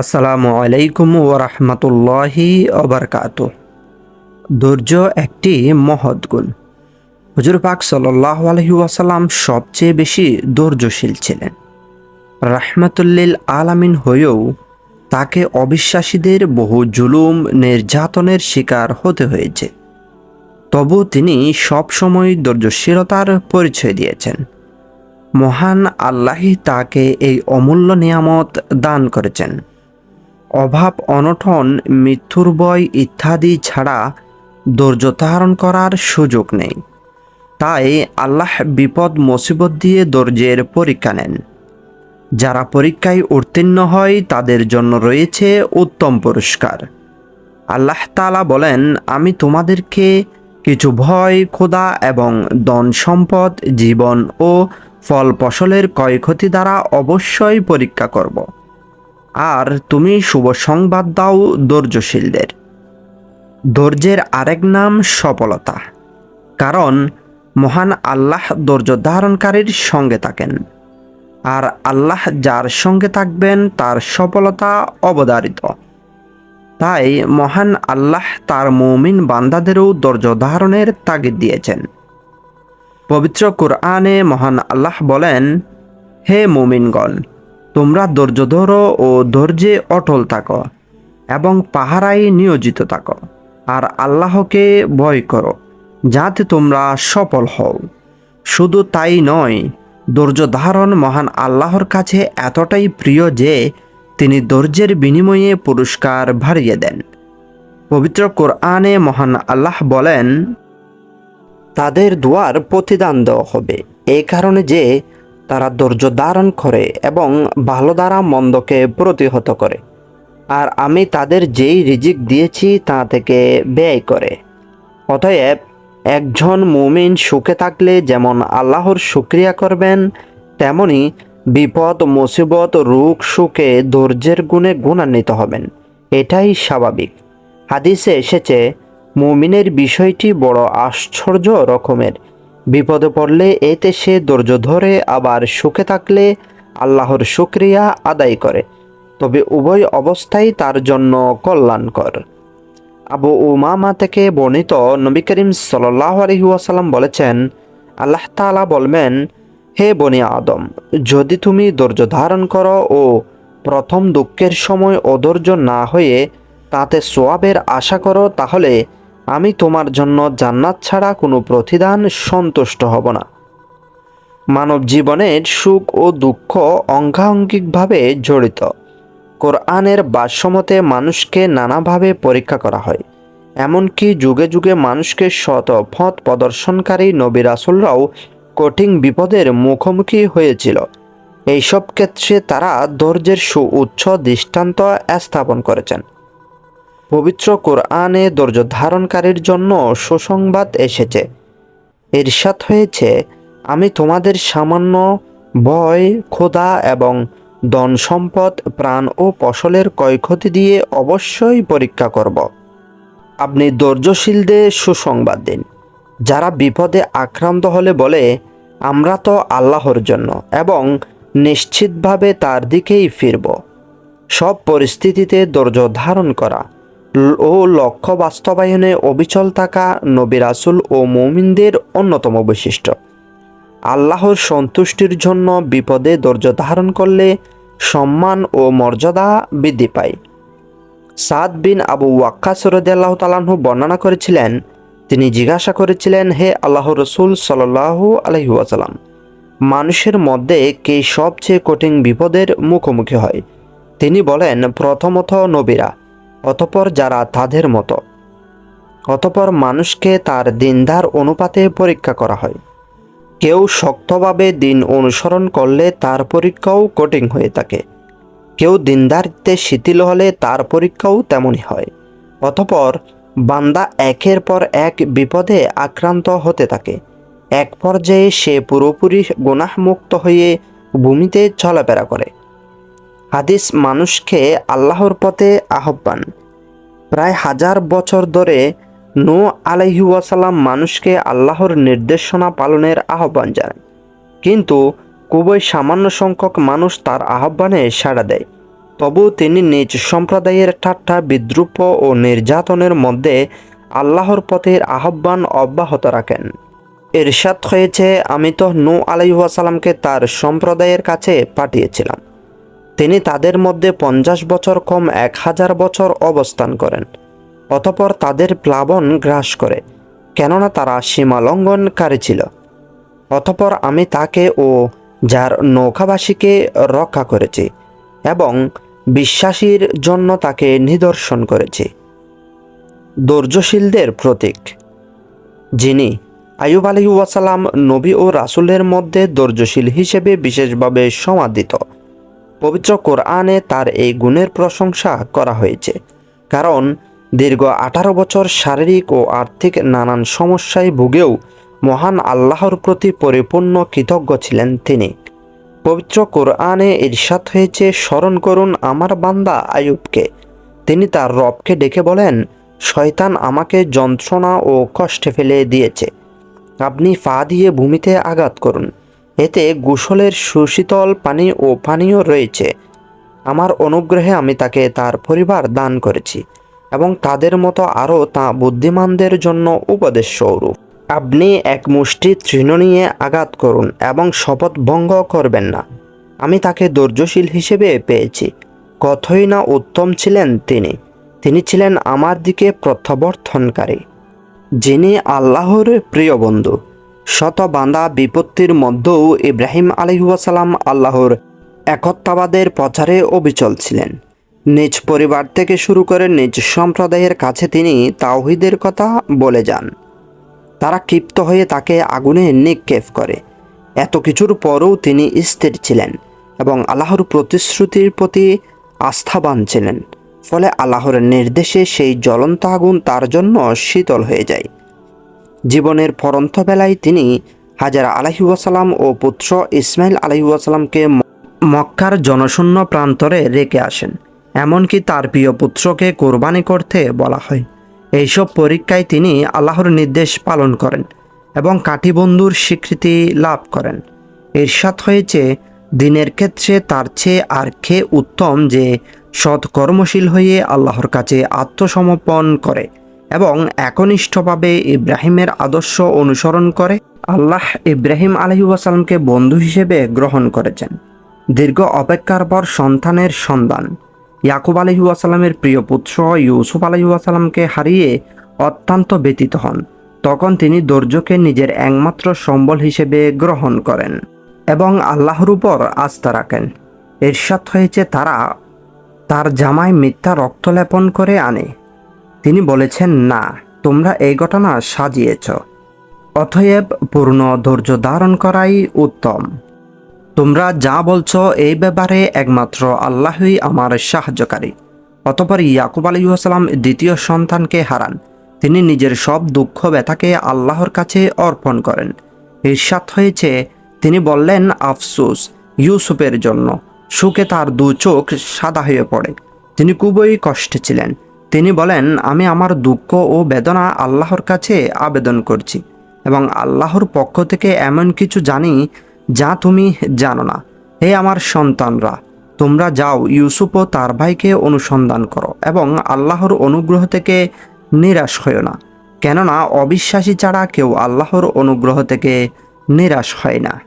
আসসালামু আলাইকুম ওরহমতুল্লাহি অবরকাত ধৈর্য একটি মহৎ গুণ। হুজুর পাক সাল্লাহ আলহি ওয়াসাল্লাম সবচেয়ে বেশি ধৈর্যশীল ছিলেন। রাহমাতুল্লিল আলামিন হয়েও তাকে অবিশ্বাসীদের বহু জুলুম, নির্যাতনের শিকার হতে হয়েছে। তবু তিনি সবসময় ধৈর্যশীলতার পরিচয় দিয়েছেন। মহান আল্লাহই তাকে এই অমূল্য নিয়ামত দান করেছেন। অভাব, অনটন, মৃত্যুর বয় ইত্যাদি ছাড়া ধৈর্য ধারণ করার সুযোগ নেই। তাই আল্লাহ বিপদ, মুসিবত দিয়ে ধৈর্যের পরীক্ষা নেন। যারা পরীক্ষায় উত্তীর্ণ হয়, তাদের জন্য রয়েছে উত্তম পুরস্কার। আল্লাহ তালা বলেন, আমি তোমাদেরকে কিছু ভয়, ক্ষুধা এবং ধন সম্পদ, জীবন ও ফল ফসলের ক্ষয়ক্ষতি দ্বারা অবশ্যই পরীক্ষা করব। আর তুমি শুভ সংবাদ দাও ধৈর্যশীলদের। ধৈর্যের আরেক নাম সফলতা, কারণ মহান আল্লাহ ধৈর্য ধারণকারীর সঙ্গে থাকেন, আর আল্লাহ যার সঙ্গে থাকবেন তার সফলতা অবধারিত। তাই মহান আল্লাহ তার মৌমিন বান্দাদেরও ধৈর্য ধারণের তাগিদ দিয়েছেন। পবিত্র কোরআনে মহান আল্লাহ বলেন, হে মুমিনগণ তোমরা ধৈর্য ধরো ও ধৈর্যে অটল থাকো এবং পাহারায় নিয়োজিত থাকো। আর আল্লাহকে ভয় করো, যাতে তোমরা সফল হও। শুধু তাই নয়, ধৈর্য ধারণ মহান আল্লাহর কাছে এতটাই প্রিয় যে তিনি ধৈর্যের বিনিময়ে পুরস্কার ভারিয়ে দেন। পবিত্র কোরআনে মহান আল্লাহ বলেন, তাদের দুয়ার প্রতিদান দেওয়া হবে। এই কারণে যে তারা ধৈর্য ধারণ করে এবং ভালো দ্বারা মন্দকে প্রতিহত করে। আর আমি তাদের যেই রিজিক দিয়েছি তা থেকে ব্যয় করে। অতএব একজন মুমিন সুখে থাকলে যেমন আল্লাহর শুক্রিয়া করবেন, তেমনি বিপদ, মুসিবত, রোগ, সুখে ধৈর্যের গুণে গুণান্বিত হবেন। এটাই স্বাভাবিক। হাদিসে এসেছে, মুমিনের বিষয়টি বড় আশ্চর্য রকমের। বিপদে পড়লে এতে সে ধৈর্য ধরে, আবার সুখে থাকলে আল্লাহর শুক্রিয়া আদায় করে। তবে উভয় অবস্থাই তার জন্য কল্যাণকর। আবু উমামা থেকে বর্ণিত নবী করিম সাল্লাহ আলহিউসাল্লাম বলেছেন, আল্লাহ তালা বলবেন, হে বনি আদম, যদি তুমি ধৈর্য ধারণ করো ও প্রথম দুঃখের সময় অধৈর্য না হয়ে তাতে সোয়াবের আশা করো, তাহলে আমি তোমার জন্য জান্নাত ছাড়া কোনো প্রতিদান সন্তুষ্ট হব না। মানব জীবনের সুখ ও দুঃখ অঙ্গাঙ্গিকভাবে জড়িত। কোরআনের বাসমতে মানুষকে নানাভাবে পরীক্ষা করা হয়। এমনকি যুগে যুগে মানুষকে শত পথ প্রদর্শনকারী নবী রাসুলরাও কঠিন বিপদের মুখোমুখি হয়েছিল। এইসব ক্ষেত্রে তারা ধৈর্যের সুউচ্চ দৃষ্টান্ত স্থাপন করেছেন। পবিত্র কোরআনে ধৈর্য ধারণকারীর জন্য সুসংবাদ এসেছে। এরশাদ হয়েছে, আমি তোমাদের সামান্য ভয়, ক্ষুধা এবং ধন সম্পদ প্রাণ ও ফসলের ক্ষয়ক্ষতি দিয়ে অবশ্যই পরীক্ষা করব। আপনি ধৈর্যশীলদের সুসংবাদ দিন। যারা বিপদে আক্রান্ত হলে বলে, আমরা তো আল্লাহর জন্য এবং নিশ্চিতভাবে তার দিকেই ফিরব। সব পরিস্থিতিতে ধৈর্য ধারণ করা। ও লক্ষ্য বাস্তবায়নে অবিচল থাকা নবী রাসুল ও মৌমিনদের অন্যতম বৈশিষ্ট্য। আল্লাহর সন্তুষ্টির জন্য বিপদে ধৈর্য ধারণ করলে সম্মান ও মর্যাদা বৃদ্ধি পায়। সাদ বিন আবু ওয়াক্কা ওয়াক্কাস রদিয়াল্লাহ তালাহু বর্ণনা করেছিলেন, তিনি জিজ্ঞাসা করেছিলেন, হে আল্লাহ রসুল সাল্লাহু আলহিউসালাম মানুষের মধ্যে কে সবচেয়ে কঠিন বিপদের মুখোমুখি হয়? তিনি বলেন, প্রথমত নবীরা অতপর যারা তাদের মতো। অতপর মানুষকে তার দিনদার অনুপাতে পরীক্ষা করা হয়। কেউ শক্তভাবে দিন অনুসরণ করলে তার পরীক্ষাও কঠিন হয়ে থাকে। কেউ দিনদারিত্বে শিথিল হলে তার পরীক্ষাও তেমনই হয়। অতপর বান্দা একের পর এক বিপদে আক্রান্ত হতে থাকে। এক পর্যায়ে সে পুরোপুরি গুনাহমুক্ত হয়ে ভূমিতে চলাফেরা করে। হাদিস মানুষকে আল্লাহর পথে আহ্বান। প্রায় হাজার বছর ধরে নু আলহিউসালাম মানুষকে আল্লাহর নির্দেশনা পালনের আহ্বান জানায়। কিন্তু খুবই সামান্য সংখ্যক মানুষ তার আহ্বানে সাড়া দেয়। তবু তিনি নিজ সম্প্রদায়ের ঠাট্টা, বিদ্রুপ ও নির্যাতনের মধ্যে আল্লাহর পথের আহ্বান অব্যাহত রাখেন। এরশাদ হয়েছে, আমি তো নু আলাইহাসালামকে তার সম্প্রদায়ের কাছে পাঠিয়েছিলাম। তিনি তাদের মধ্যে পঞ্চাশ বছর কম এক হাজার বছর অবস্থান করেন। অতপর তাদের প্লাবন গ্রাস করে, কেননা তারা সীমা লঙ্ঘনকারী ছিল। অতপর আমি তাকে ও যার নৌকাবাসীকে রক্ষা করেছি এবং বিশ্বাসীর জন্য তাকে নিদর্শন করেছি। ধৈর্যশীলদের প্রতীক, যিনি আয়ুব আলী ওয়াসালাম নবী ও রাসুলের মধ্যে ধৈর্যশীল হিসেবে বিশেষভাবে সমাদিত। পবিত্র কোরআনে তার এই গুণের প্রশংসা করা হয়েছে। কারণ, দীর্ঘ আঠারো বছর শারীরিক ও আর্থিক নানান সমস্যায় ভুগেও মহান আল্লাহর প্রতি পরিপূর্ণ কৃতজ্ঞ ছিলেন তিনি। পবিত্র কোরআনে ইরশাদ হয়েছে, স্মরণ করুন আমার বান্দা আয়ুবকে। তিনি তার রবকে ডেকে বলেন, শয়তান আমাকে যন্ত্রণা ও কষ্টে ফেলে দিয়েছে। আপনি ফা দিয়ে ভূমিতে আঘাত করুন। এতে গোসলের সুশীতল পানি ও পানীয় রয়েছে। আমার অনুগ্রহে আমি তাকে তার পরিবার দান করেছি এবং তাদের মতো আরও তা বুদ্ধিমানদের জন্য উপদেশ স্বরূপ। আপনি এক মুষ্টি তৃণ নিয়ে আঘাত করুন এবং শপথ ভঙ্গ করবেন না। আমি তাকে ধৈর্যশীল হিসেবে পেয়েছি। কতই না উত্তম ছিলেন তিনি। তিনি ছিলেন আমার দিকে প্রত্যাবর্তনকারী। যিনি আল্লাহর প্রিয় বন্ধু। শত বান্দা বিপত্তির মধ্যেও ইব্রাহিম আলহিউসালাম আল্লাহর একত্বাবাদের প্রচারে অবিচল ছিলেন। নিজ পরিবার থেকে শুরু করে নিজ সম্প্রদায়ের কাছে তিনি তাওহিদের কথা বলে যান। তারা ক্ষিপ্ত হয়ে তাকে আগুনে নিক্ষেপ করে। এত কিছুর পরও তিনি স্থির ছিলেন এবং আল্লাহর প্রতিশ্রুতির প্রতি আস্থাবান ছিলেন। ফলে আল্লাহর নির্দেশে সেই জ্বলন্ত আগুন তার জন্য শীতল হয়ে যায়। জীবনের পরন্ত বেলায় তিনি হাজার আলাহিউসালাম ও পুত্র ইসমাইল আলাহিউসালামকে মক্কার জনশূন্য প্রান্তরে রেখে আসেন। এমনকি তার প্রিয় পুত্রকে কোরবানি করতে বলা হয়। এইসব পরীক্ষায় তিনি আল্লাহর নির্দেশ পালন করেন এবং কাঠিবন্ধুর স্বীকৃতি লাভ করেন। এরশাদ হয়েছে দিনের ক্ষেত্রে তার চেয়ে আর কে উত্তম যে সৎ কর্মশীল হয়ে আল্লাহর কাছে আত্মসমর্পণ করে। এবং একনিষ্ঠভাবে ইব্রাহিমের আদর্শ অনুসরণ করে আল্লাহ ইব্রাহিম আলহিউসালামকে বন্ধু হিসেবে গ্রহণ করেছেন। দীর্ঘ অপেক্ষার পর সন্তানের সন্ধান ইয়াকুব আলহিউসালামের প্রিয় পুত্র ইউসুফ আলহিউসালামকে হারিয়ে অত্যন্ত ব্যতীত হন। তখন তিনি ধৈর্যকে নিজের একমাত্র সম্বল হিসেবে গ্রহণ করেন এবং আল্লাহর উপর আস্থা রাখেন। এরশাদ হয়েছে তারা তার জামায় মিথ্যা রক্তলেপন করে আনে। বলেছেন, না, তোমরা এই ঘটনা সাজিয়েছ। অতএব পূর্ণ ধৈর্য ধারণ করাই উত্তম। তোমরা যা বলছো এই ব্যাপারে একমাত্র আল্লাহই আমার সাহায্যকারী। অতপর ইয়াকুব আলহিহাসাল্লাম দ্বিতীয় সন্তানকে হারান। তিনি নিজের সব দুঃখ ব্যথাকে আল্লাহর কাছে অর্পণ করেন। ঈর্ষাদ হয়েছে, তিনি বললেন, আফসুস, ইউসুফের জন্য। সুখে তার দু চোখ সাদা হয়ে পড়ে। তিনি খুবই কষ্টে ছিলেন। তিনি বলেন, আমি আমার দুঃখ ও বেদনা আল্লাহর কাছে আবেদন করছি এবং আল্লাহর পক্ষ থেকে এমন কিছু জানি যা তুমি জানো না। হে আমার সন্তানরা, তোমরা যাও ইউসুফ ও তার ভাইকে অনুসন্ধান করো এবং আল্লাহর অনুগ্রহ থেকে নিরাশ হইও না। কেননা অবিশ্বাসী ছাড়া কেউ আল্লাহর অনুগ্রহ থেকে নিরাশ হয় না।